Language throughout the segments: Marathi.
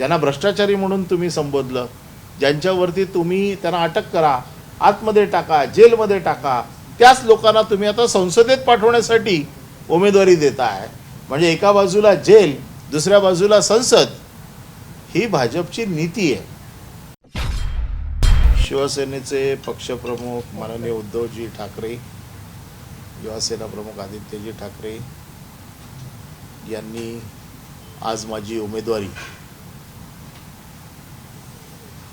त्यांना भ्रष्टाचारी म्हणून तुम्ही संबोधलं. ज्यांच्यावरती तुम्ही त्यांना अटक करा आतमध्ये टाका जेलमध्ये टाका त्याच लोकांना तुम्ही आता संसदेत पाठवण्यासाठी उमेदवारी देताय. म्हणजे एका बाजूला जेल दुसऱ्या बाजूला संसद ही भाजपची नीती आहे. शिवसेनेचे पक्षप्रमुख माननीय उद्धवजी ठाकरे युवासेना प्रमुख आदित्यजी ठाकरे यांनी आज माझी उमेदवारी.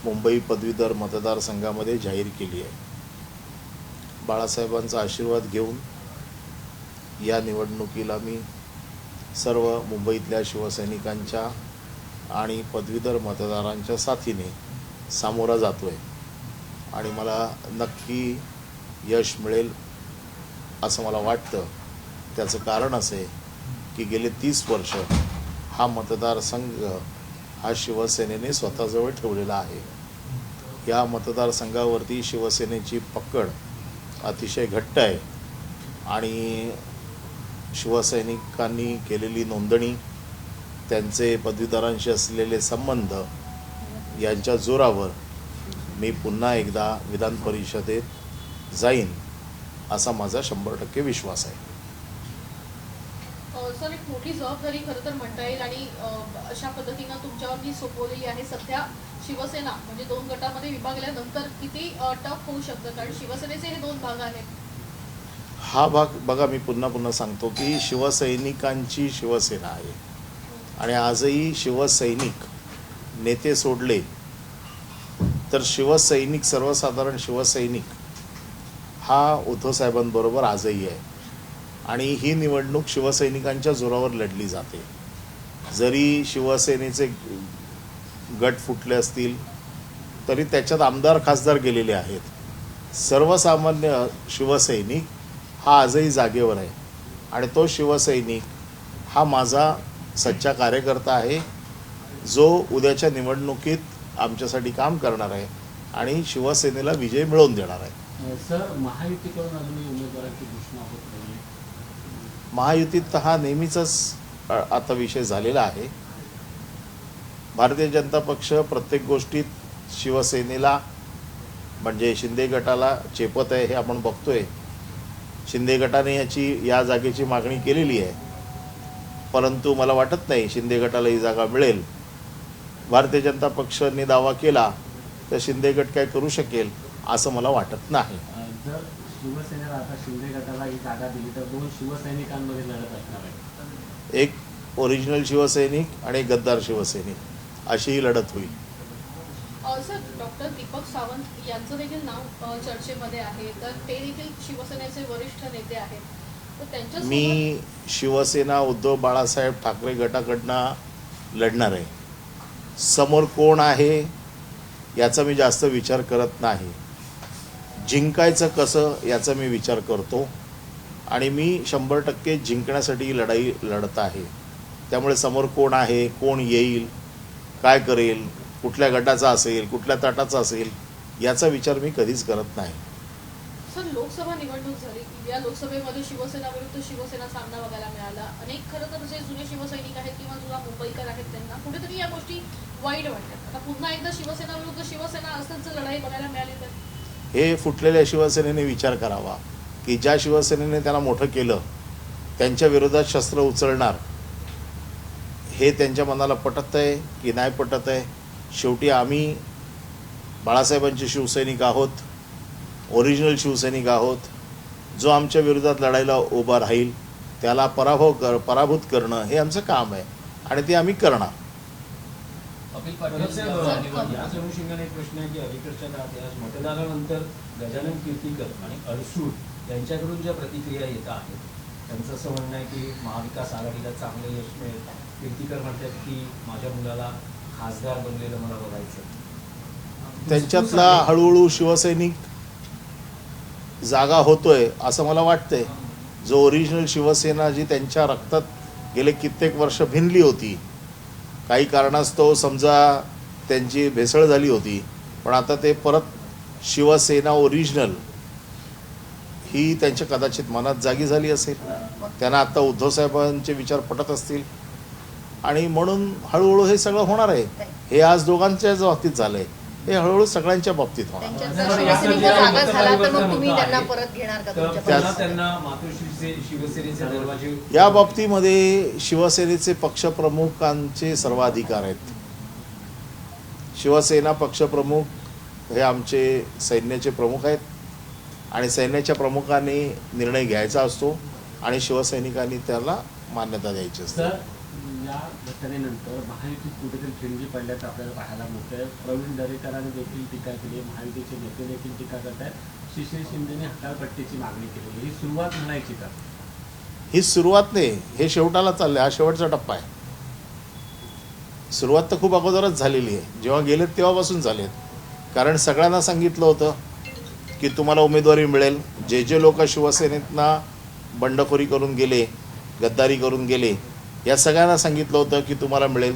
मुंबई पदवीधर मतदारसंघामध्ये जाहीर केली आहे. बाळासाहेबांचा आशीर्वाद घेऊन या निवडणुकीला मी सर्व मुंबईतल्या शिवसैनिकांच्या आणि पदवीधर मतदारांच्या साथीने सामोरा जातो आहे आणि मला नक्की यश मिळेल असं मला वाटतं. त्याचं कारण असे की गेले तीस वर्ष हा मतदारसंघ हा शिवसेनेने स्वतःजवळ ठेवलेला आहे. या मतदारसंघावरती शिवसेनेची पकड अतिशय घट्ट आहे. आणि शिवसैनिकांनी केलेली नोंदणी त्यांचे पदवीधरांशी असलेले संबंध यांच्या जोरावर मी पुन्हा एकदा विधान परिषदेत जाईन असा माझा शंभर टक्के विश्वास आहे. सर एक मोठी जबाबदारी खरं तर म्हणता येईल आणि अशा पद्धतीनं तुमच्यावरती सोपवलेली आहे. सध्या शिवसेना म्हणजे दोन गटामध्ये विभागल्यानंतर किती टफ होऊ शकतं? कारण शिवसेनेचे हे दोन भाग आहेत. हा भाग बघा मी पुन्हा पुन्हा सांगतो की शिवसैनिकांची शिवसेना आहे. आणि आजही शिवसैनिक नेते सोडले तर शिवसैनिक सर्वसाधारण शिवसैनिक हा उद्धव साहेबांबरोबर आजही आहे. आणि ही निवडणूक शिवसैनिकांच्या जोरावर लढली जाते. जरी शिवसेनेचे गट फुटले असतील तरी त्याच्यात आमदार खासदार गेलेले आहेत. सर्वसामान्य शिवसैनिक हा आजही जागेवर आहे. आणि तो शिवसैनिक हा माझा सच्चा कार्यकर्ता आहे जो उद्याच्या निवडणुकीत आमच्यासाठी काम करणार आहे आणि शिवसेनेला विजय मिळवून देणार आहे. महायुतीत हा नेहमीचाच आता विषय झालेला आहे. भारतीय जनता पक्ष प्रत्येक गोष्टीत शिवसेनेला म्हणजे शिंदे गटाला चेपत आहे हे आपण बघतोय. शिंदे गटाने याची या जागेची मागणी केलेली आहे. परंतु मला वाटत नाही शिंदे गटाला ही जागा मिळेल. भारतीय जनता पक्षाने दावा केला तर शिंदे गट काय करू शकेल असं मला वाटत नाही. अं, जर शिवसेनेला आता शिंदे गटाला ही जागा दिली तर दोन शिवसैनिकांमध्ये लढत असणार आहे. एक ओरिजिनल शिवसैनिक आणि एक गद्दार शिवसैनिक. अशी ही लढत होईल. अ, सर डॉक्टर दीपक सावंत यांचं देखील नाव चर्चेमध्ये आहे. तर ते देखील शिवसेनेचे वरिष्ठ नेते आहेत. मी शिवसेना उद्धव बाळासाहेब ठाकरे गटाकडनं लढणार आहे. समोर कोण आहे याचा मी जास्त विचार करत नाही. जिंकायचं कसं याचा मी विचार करतो. आणि मी शंभर टक्के जिंकण्यासाठी लढाई लढत आहे. त्यामुळे समोर कोण आहे कोण येईल काय करेल कुठल्या गटाचा असेल कुठल्या तटाचा असेल याचा विचार मी कधीच करत नाही. सर लोकसभा निवडणूक झाली या लोकसभेमध्ये शिवसेना विरुद्ध शिवसेना सामना बघायला मिळाला. अनेक खरं तर जे जुने शिवसैनिक आहेत किंवा जुना मुंबईकर आहेत त्यांना कुठेतरी या गोष्टी वाईट वाटतात. आता पुन्हा एकदा शिवसेना विरुद्ध शिवसेना असं जर लढाई बघायला मिळाली तर? हे फुटलेल्या शिवसेनेने विचार करावा की ज्या शिवसेनेने त्यांना मोठं केलं त्यांच्या विरोधात शस्त्र उचलणार हे त्यांच्या मनाला पटत आहे की नाही पटत आहे शेवटी आम्ही बाळासाहेबांचे शिवसैनिक आहोत ओरिजिनल शिवसैनिक आहोत. जो आमच्या विरोधात लढायला उभा राहील त्याला पराभव कर पराभूत करणं हे आमचं काम आहे आणि ते आम्ही करणार. अखिल परत पाटील साहेब, याच अनुषंगाने एक प्रश्न आहे की अलीकडच्या काळात या मतदानानंतर गजानन कीर्तीकर आणि अडसूळ यांच्याकडून ज्या प्रतिक्रिया येत आहेत त्यांचं असं म्हणणं आहे की महाविकास आघाडीला चांगलं यश मिळेल. कीर्तीकर म्हणतात की माझ्या मुलाला खासदार बनलेलं मला बघायचं त्यांच्यातला हळूहळू शिवसैनिक जागा होतोय असं मला वाटतंय. जो ओरिजिनल शिवसेना जी त्यांच्या रक्तात गेले कित्येक वर्ष भिनली होती काही कारणास्तव समजा त्यांची भेसळ झाली होती पण आता ते परत शिवसेना ओरिजिनल ही त्यांच्या कदाचित मनात जागी झाली असेल. त्यांना आता उद्धव साहेबांचे विचार पटत असतील. आणि म्हणून हळूहळू हे सगळं होणार आहे. हे आज दोघांच्याच बाबतीत झालंय. हे हळूहळू सगळ्यांच्या बाबतीत होणार त्याच- या बाबतीमध्ये शिवसेनेचे पक्षप्रमुखांचे सर्व अधिकार आहेत. शिवसेना पक्षप्रमुख हे आमचे सैन्याचे प्रमुख आहेत. आणि सैन्याच्या प्रमुखांनी निर्णय घ्यायचा असतो आणि शिवसैनिकांनी त्याला मान्यता द्यायची असते. सर या घटनेनंतर महायुतीत कुठेतरी खिंडी पडल्याचं आपल्याला पाहायला मिळतंय. प्रवीण दरेकरांनी देखील टीका केली. महायुतीचे नेते देखील टीका करत आहेत शिशिर शिंदेने हकालपट्टीची मागणी केली. ही सुरुवात म्हणायची का? ही सुरुवात नाही. हे शेवटाला चाललंय. हा शेवटचा टप्पा आहे. सुरुवात तर खूप अगोदरच झालेली आहे. जेव्हा गेलेत तेव्हापासून झालेत कारण सगळ्यांना सांगितलं होतं की तुम्हाला उमेदवारी मिळेल. जे जे लोक शिवसेनेतना बंडखोरी करून गेले गद्दारी करून गेले या सगळ्यांना सांगितलं होतं की तुम्हाला मिळेल.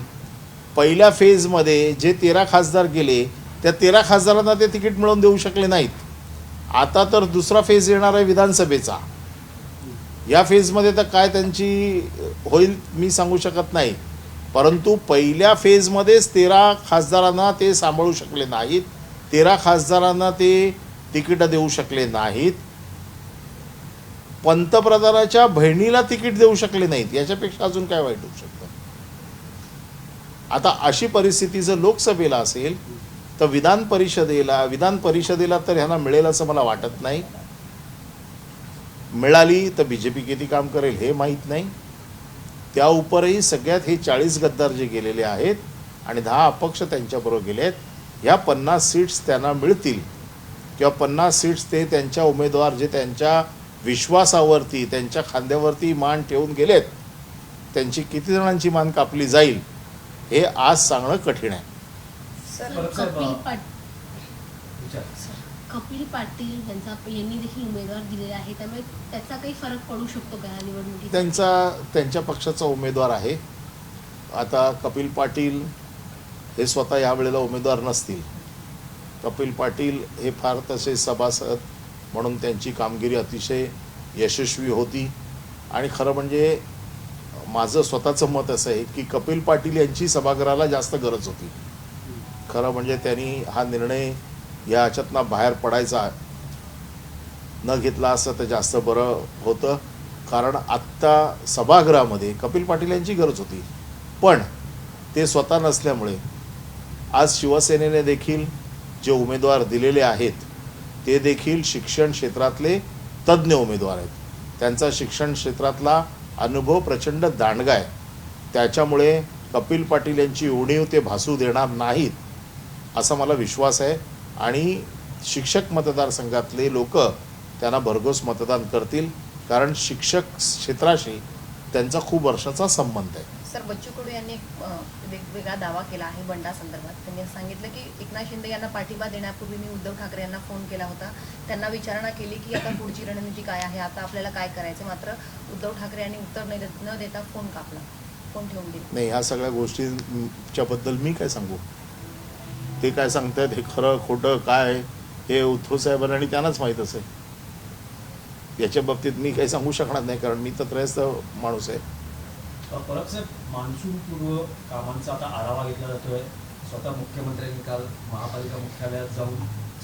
पहिल्या फेजमध्ये जे तेरा खासदार गेले त्या तेरा खासदारांना ते तिकीट मिळवून देऊ शकले नाहीत. आता तर दुसरा फेज येणार आहे विधानसभेचा. या फेजमध्ये तर काय त्यांची होईल मी सांगू शकत नाही. परंतु पहिल्या फेजमध्येच तेरा खासदारांना ते सांभाळू शकले नाहीत. तेरा खासदारांना ते तिकीटं देऊ शकले नाहीत. पंतप्रधानाच्या बहिणीला तिकीट देऊ शकले नाहीत. याच्यापेक्षा अजून काय वाईट होऊ शकतं? आता अशी परिस्थिती जर लोकसभेला असेल तर विधान परिषदेला विधान परिषदेला तर ह्यांना मिळेल असं मला वाटत नाही. मिळाली तर बी जे पी किती काम करेल हे माहीत नाही. त्या उपरही सगळ्यात हे चाळीस गद्दार जे गेलेले आहेत आणि दहा अपक्ष त्यांच्याबरोबर गेले आहेत ह्या पन्नास सीट्स त्यांना मिळतील. किंवा पन्नास सीट्स ते त्यांच्या उमेदवार जे त्यांच्या विश्वासावरती त्यांच्या खांद्यावरती मान ठेवून गेलेत त्यांची किती जणांची मान कापली जाईल हे आज सांगणं कठीण आहे. सर कपिल पाट विचार. कपिल पाटील यांचा यांनी देखील उमेदवार दिलेला आहे त्यामुळे त्याचा काही फरक पडू शकतो का या निवडणुकीत? त्यांचा त्यांच्या पक्षाचा उमेदवार आहे. आता कपिल पाटील हे स्वतः यावेळेला उमेदवार नसतील. कपिल पाटील हे फार तसे सभासद म्हणून त्यांची कामगिरी अतिशय यशस्वी होती. आणि खरं म्हणजे माझं स्वतःचं मत असं आहे की कपिल पाटील यांची सभागृहाला जास्त गरज होती. खरं म्हणजे त्यांनी हा निर्णय या ह्याच्यातनं बाहेर पडायचा न घेतला असं तर जास्त बरं होतं. कारण आत्ता सभागृहामध्ये कपिल पाटील यांची गरज होती. पण ते स्वतः नसल्यामुळे आज शिवसेनेने देखील जे उमेदवार दिलेले आहेत ते देखील शिक्षण क्षेत्रातले तज्ज्ञ उमेदवार आहेत. त्यांचा शिक्षण क्षेत्रातला अनुभव प्रचंड दांडगा आहे. त्याच्यामुळे कपिल पाटील यांची उणीव ते भासू देणार नाहीत असा मला विश्वास आहे. आणि शिक्षक मतदारसंघातले लोक त्यांना भरघोस मतदान करतील कारण शिक्षक क्षेत्राशी त्यांचा खूप वर्षाचा संबंध आहे. सर बच्चू कडू यांनी वेगवेगळा दावा केला आहे बंडा संदर्भात. त्यांनी सांगितलं की एकनाथ शिंदे यांना पाठिंबा देण्यापूर्वी मी उद्धव ठाकरे यांना फोन केला होता. त्यांना विचारणा केली की आता पुढची रणनीती काय आहे? आता आपल्याला काय करायचं मात्र उद्धव ठाकरे यांनी उत्तर न देत- न देता फोन कापला. फोन ठेवून दिला. नाही ह्या सगळ्या गोष्टींच्याबद्दल मी काय सांगू? ते काय सांगतायत हे खरं खोटं काय? हे उद्धव साहेबांना आणि त्यांनाच माहीत असेल. याच्या बाबतीत मी काही सांगू शकणार नाही कारण मी तर त्रयस्थ माणूस आहे. मान्सूनपूर्व मान्सून पूर्व कामांचा आता आढावा घेतला जातोय. स्वतः मुख्यमंत्र्यांनी काल महापालिका मुख्यालयात जाऊन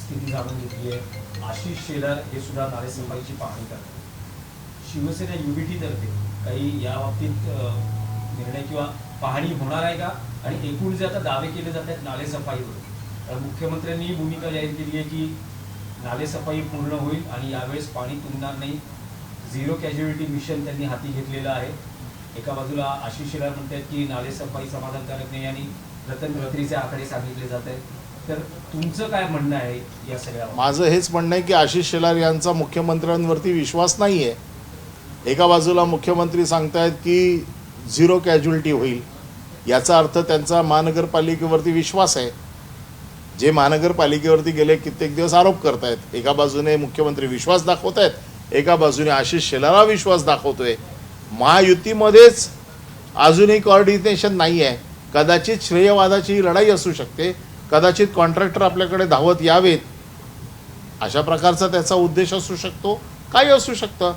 स्थिती जाणून घेतली आहे. आशिष शेलार हे सुद्धा नालेसफाईची पाहणी करतात. शिवसेना युबीटी काही या बाबतीत निर्णय किंवा पाहणी होणार आहे का? आणि एकूण जे आता दावे केले जात आहेत नालेसफाईवर तर मुख्यमंत्र्यांनी भूमिका जाहीर केली आहे की नालेसफाई पूर्ण होईल आणि यावेळेस पाणी तुंबणार नाही. झिरो कॅज्युअलिटी मिशन त्यांनी हाती घेतलेलं आहे. एका बाजूला आशिष शेलार म्हणतात की नालेसफाई समाधानकारक नाही आणि रतन गत्रीचे आकडे सांगितले जात आहेत. तर तुमचं काय म्हणणं आहे या सगळ्या माझं हेच म्हणणं आहे की आशिष शेलार यांचा मुख्यमंत्र्यांवरती विश्वास नाही आहे एका बाजूला मुख्यमंत्री सांगतायत की झिरो कॅज्युलिटी होईल. याचा अर्थ त्यांचा महानगरपालिकेवरती विश्वास आहे. जे महानगरपालिकेवरती गेले कित्येक दिवस आरोप करतायत. एका बाजूने मुख्यमंत्री विश्वास दाखवत आहेत एका बाजूने आशिष शेलारा विश्वास दाखवतोय. महायुतीमध्येच अजूनही कॉर्डिनेशन नाही आहे कदाचित श्रेयवादाची ही लढाई असू शकते. कदाचित कॉन्ट्रॅक्टर आपल्याकडे धावत यावेत. अशा प्रकारचा त्याचा उद्देश असू शकतो. काही असू शकतं.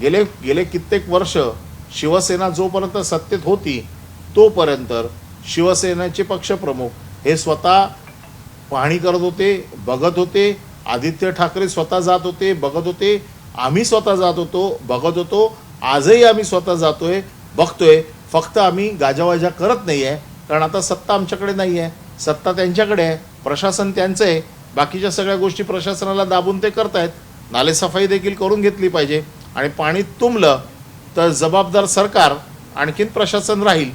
गेले गेले कित्येक वर्ष शिवसेना जोपर्यंत सत्तेत होती तोपर्यंत शिवसेनेचे पक्षप्रमुख हे स्वतः पाहणी करत होते बघत होते. आदित्य ठाकरे स्वतः जात होते बघत होते. आम्ही स्वतः जात होतो बघत होतो. आजही आम्ही स्वतः जातोय बघतोय. फक्त आम्ही गाजावाजा करत नाही आहे कारण आता सत्ता आमच्याकडे नाही आहे सत्ता त्यांच्याकडे आहे प्रशासन त्यांचं आहे. बाकीच्या सगळ्या गोष्टी प्रशासनाला दाबून ते करतायत. नालेसफाई देखील करून घेतली पाहिजे. आणि पाणी तुंबलं तर जबाबदार सरकार आणखीन प्रशासन राहील.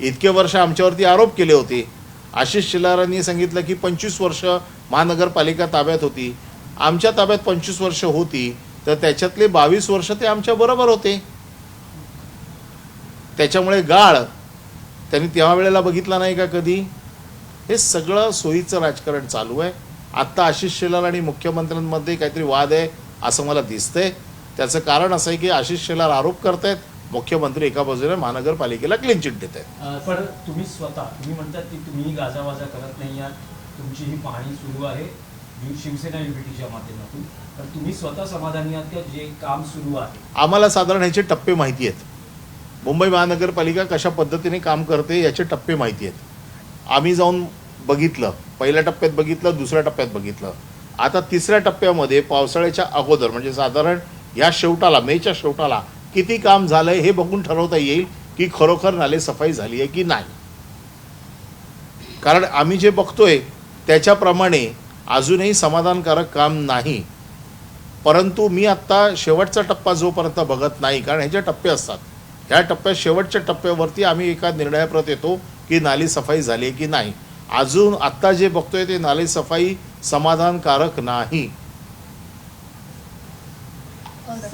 इतके वर्ष आमच्यावरती आरोप केले होते. आशिष शिलारांनी सांगितलं की पंचवीस वर्ष महानगरपालिका ताब्यात होती. आमच्या ताब्यात पंचवीस वर्ष होती. तर त्याच्यातले बावीस वर्ष ते आमच्या बरोबर होते. त्याच्यामुळे गाळ. त्यांनी तेव्हा वेळेला बघितला नाही का कधी? हे सगळं सोयीचं राजकारण चालू आहे. आत्ता आशिष शेलार आणि मुख्यमंत्र्यांमध्ये काहीतरी वाद आहे असं मला दिसतंय. त्याचं कारण असं आहे की आशिष शेलार आरोप करतायत मुख्यमंत्री एका बाजूने महानगरपालिकेला क्लीन चिट देत आहेत पण तुम्ही स्वतः तुम्ही म्हणतात की तुम्ही गाजावाजा करत नाही आहात तुमची ही पाहणी सुरू आहे. शिवसेना युनिटीच्या माध्यमातून. तर तुम्ही स्वतः समाधानी आहात का? जे काम सुरू आहे. आम्हाला साधारण ह्याचे टप्पे माहिती आहेत. मुंबई महानगरपालिका कशा पद्धतीने काम करते याचे टप्पे माहिती आहेत. आम्ही जाऊन बघितलं. पहिल्या टप्प्यात बघितलं दुसऱ्या टप्प्यात बघितलं. आता तिसऱ्या टप्प्यामध्ये पावसाळ्याच्या अगोदर म्हणजे साधारण या शेवटाला मेच्या शेवटाला किती काम झालंय हे बघून ठरवता येईल की खरोखर नाले सफाई झाली आहे की नाही. कारण आम्ही जे बघतोय त्याच्याप्रमाणे अजूनही समाधानकारक काम नाही. परंतु मी आत्ता शेवटचा टप्पा जोपर्यंत बघत नाही कारण ह्याचे टप्पे असतात ह्या टप्प्यात शेवटच्या टप्प्यावरती आम्ही एका निर्णयाप्रत येतो की नाली सफाई झाली की नाही. अजून आत्ता जे बघतोय ते नाली सफाई समाधानकारक नाही.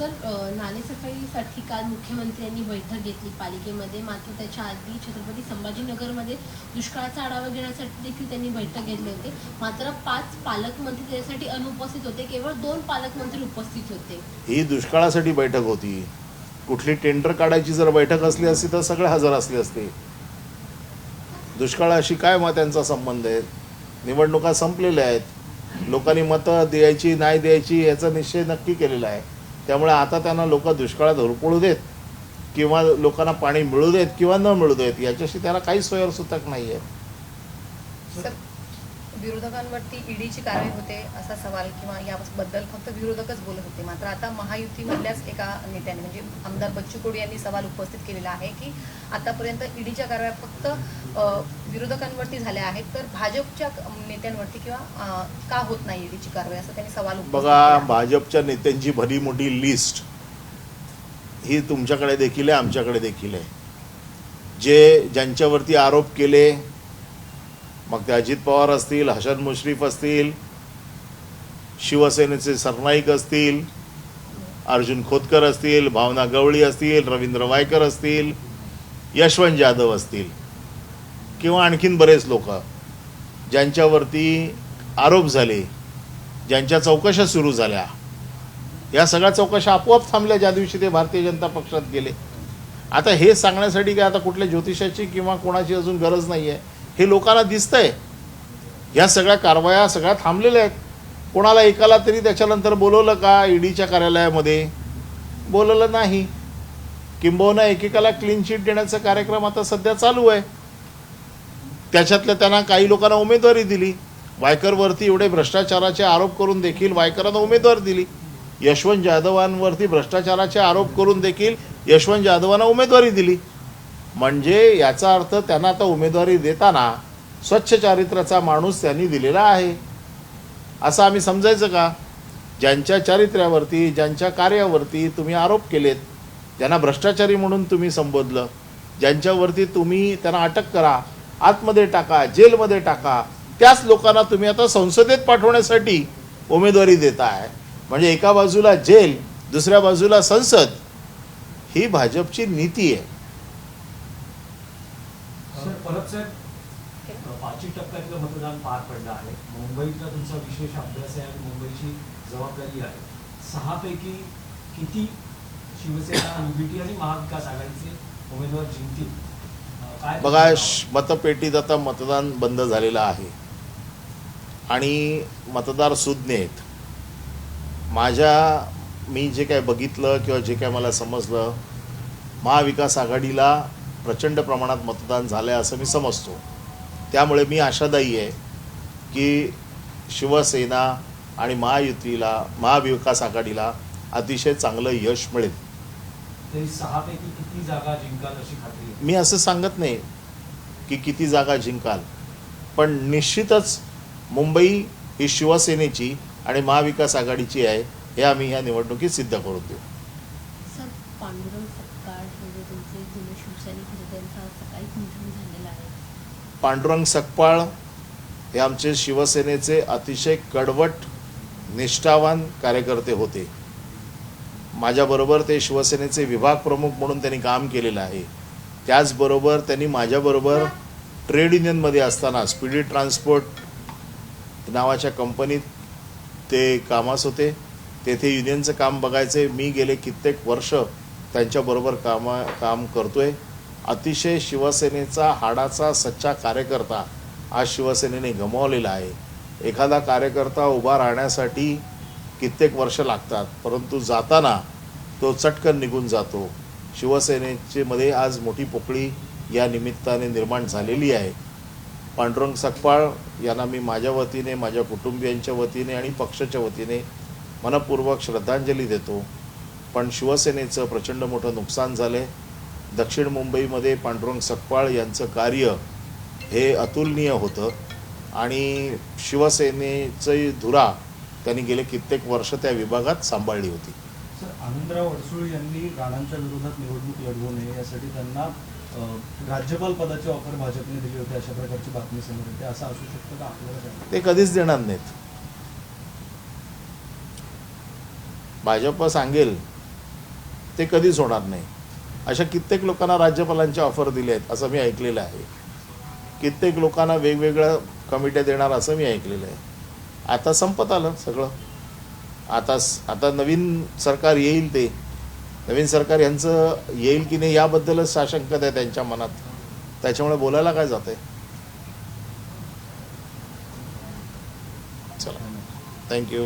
सर नाले सफाईसाठी काल मुख्यमंत्र्यांनी बैठक घेतली पालिकेमध्ये. मात्र त्याच्या आधी छत्रपती संभाजीनगरमध्ये दुष्काळाचा आढावा घेण्यासाठी देखील त्यांनी बैठक घेतली होती. मात्र पाच पालकमंत्री त्यासाठी अनुपस्थित होते. केवळ दोन पालकमंत्री उपस्थित होते. ही दुष्काळासाठी बैठक होती. कुठली टेंडर काढायची जर बैठक असली असती तर सगळे हजर असले असते. दुष्काळाशी काय मग त्यांचा संबंध आहे? निवडणुका संपलेल्या आहेत. लोकांनी मतं द्यायची नाही द्यायची याचा निश्चय नक्की केलेला आहे. त्यामुळे आता त्यांना लोक दुष्काळात हुरपळू देत किंवा लोकांना पाणी मिळू देत किंवा न मिळू देत याच्याशी त्याला काही सोयरसुतक नाही आहे विरोधकांवरती ईडीची कारवाई होते असा सवाल किंवा याबद्दल फक्त विरोधकच बोलत होते मात्र आता महायुतीमधल्याच एका नेत्याने म्हणजे आमदार बच्चू कडू यांनी सवाल उपस्थित केलेला आहे की आतापर्यंत ईडीच्या कारवाया फक्त विरोधकांवरती झाल्या आहेत तर भाजपच्या नेत्यांवरती किंवा का होत नाही ईडीची कारवाई असं त्यांनी सवाल बघा. भाजपच्या नेत्यांची भली मोठी लिस्ट ही तुमच्याकडे देखील आहे आमच्याकडे देखील आहे जे ज्यांच्यावरती आरोप केले मग ते अजित पवार असतील हसन मुश्रीफ असतील शिवसेनेचे सरनाईक असतील अर्जुन खोतकर असतील भावना गवळी असतील रवींद्र वायकर असतील यशवंत जाधव असतील किंवा आणखीन बरेच लोक ज्यांच्यावरती आरोप झाले ज्यांच्या चौकशा सुरू झाल्या. या सगळ्या चौकशा आपोआप थांबल्या ज्या दिवशी ते भारतीय जनता पक्षात गेले. आता हे सांगण्यासाठी काय आता कुठल्या ज्योतिषाची किंवा कोणाची अजून गरज नाही आहे हे लोकांना दिसतंय. या सगळ्या कारवाया सगळ्या थांबलेल्या आहेत. कोणाला एकाला तरी त्याच्यानंतर बोलवलं का ईडीच्या कार्यालयामध्ये? बोलवलं नाही. किंबहुना एकेकाला क्लीन चिट देण्याचा कार्यक्रम आता सध्या चालू आहे. त्याच्यातल्या त्यांना काही लोकांना उमेदवारी दिली. वायकरवरती एवढे भ्रष्टाचाराचे आरोप करून देखील वायकरांना उमेदवार दिली. यशवंत जाधवांवरती भ्रष्टाचाराचे आरोप करून देखील यशवंत जाधवांना उमेदवारी दिली. म्हणजे याचा अर्थ त्यांना आता उमेदवारी देताना स्वच्छ चारित्र्याचा माणूस त्यांनी दिलेला आहे. असं आम्ही समजायचं का? ज्यांच्या चारित्र्यावरती ज्यांच्या कार्यावरती तुम्ही आरोप केलेत ज्यांना भ्रष्टाचारी म्हणून तुम्ही संबोधलं ज्यांच्यावरती तुम्ही त्यांना अटक करा आतमध्ये टाका जेलमध्ये टाका त्याच लोकांना तुम्ही आता संसदेत पाठवण्यासाठी उमेदवारी देताय. म्हणजे एका बाजूला जेल दुसऱ्या बाजूला संसद ही भाजपची नीती आहे. परत सर पाचवी टप्प्यातलं मतदान पार पडलं आहे. मुंबईतला तुमचा विशेष अभ्यास आहे आणि मुंबईची जबाबदारी आहे. सहापैकी किती शिवसेना युबीटी आणि महाविकास आघाडीचे उमेदवार जिंकतील? बघा मतपेटीत आता मतदान बंद झालेलं आहे. आणि मतदार सुज्ञ आहेत माझ्या मी जे काय बघितलं किंवा जे काय मला समजलं महाविकास आघाडीला प्रचंड प्रमाणात मतदान झालं आहे असं मी समजतो. त्यामुळे मी आशादायी आहे की शिवसेना आणि महायुतीला महाविकास आघाडीला अतिशय चांगलं यश मिळेल. मी असं सांगत नाही की किती जागा जिंकाल पण निश्चितच मुंबई ही शिवसेनेची आणि महाविकास आघाडीची आहे हे आम्ही ह्या निवडणुकीत सिद्ध करून देऊ सर पांडुरंग सपकाळ हे जे तुमचे जुने शिवसैनिक होते निधन झालेलं आहे. पांडुरंग सकपाळ हे आमचे शिवसेनेचे अतिशय कडवट निष्ठावान कार्यकर्ते होते. माझ्याबरोबर ते शिवसेनेचे विभाग प्रमुख म्हणून त्यांनी काम केलेलं आहे. त्याचबरोबर त्यांनी माझ्याबरोबर ट्रेड युनियनमध्ये असताना स्पीडी ट्रान्सपोर्ट नावाच्या कंपनीत ते कामास होते. तेथे युनियनचं काम बघायचे. मी गेले कित्येक वर्ष त्यांच्याबरोबर कामा काम करतोय. अतिशय शिवसेनेचा हाडाचा सच्चा कार्यकर्ता आज शिवसेनेने गमावलेला आहे. एखादा कार्यकर्ता उभा राहण्यासाठी कित्येक वर्ष लागतात परंतु जाताना तो चटकन निघून जातो. शिवसेनेचे मध्ये आज मोठी पोकळी या निमित्ताने निर्माण झालेली आहे. पांडुरंग सकपाळ यांना मी माझ्या वतीने माझ्या कुटुंबियांच्या वतीने आणि पक्षाच्या वतीने मनपूर्वक श्रद्धांजली देतो. पण शिवसेनेचं प्रचंड मोठं नुकसान झाले दक्षिण मुंबईमध्ये पांडुरंग सकपाळ यांचं कार्य हे अतुलनीय होतं. आणि शिवसेनेची धुरा त्यांनी गेले कित्येक वर्ष त्या विभागात सांभाळली होती. सर आनंदराव अडसूळ यांनी राणांच्या विरोधात निवडणूक लढवू नये यासाठी त्यांना राज्यपाल पदाची ऑफर भाजपने दिली होती अशा प्रकारची बातमी समोर येते. असं असू शकतं का आपल्याला ते कधीच देणार नाहीत. भाजप सांगेल ते कधीच होणार नाही. अशा कित्येक लोकांना राज्यपालांचे ऑफर दिले आहेत असं मी ऐकलेलं आहे. कित्येक लोकांना वेगवेगळ्या कमिट्या देणार असं मी ऐकलेलं आहे. आता संपत आलं सगळं. आता आता नवीन सरकार येईल ते. नवीन सरकार यांचं येईल की नाही याबद्दलच साशंकता आहे त्यांच्या मनात. त्याच्यामुळे बोलायला काय जाते चला. थँक्यू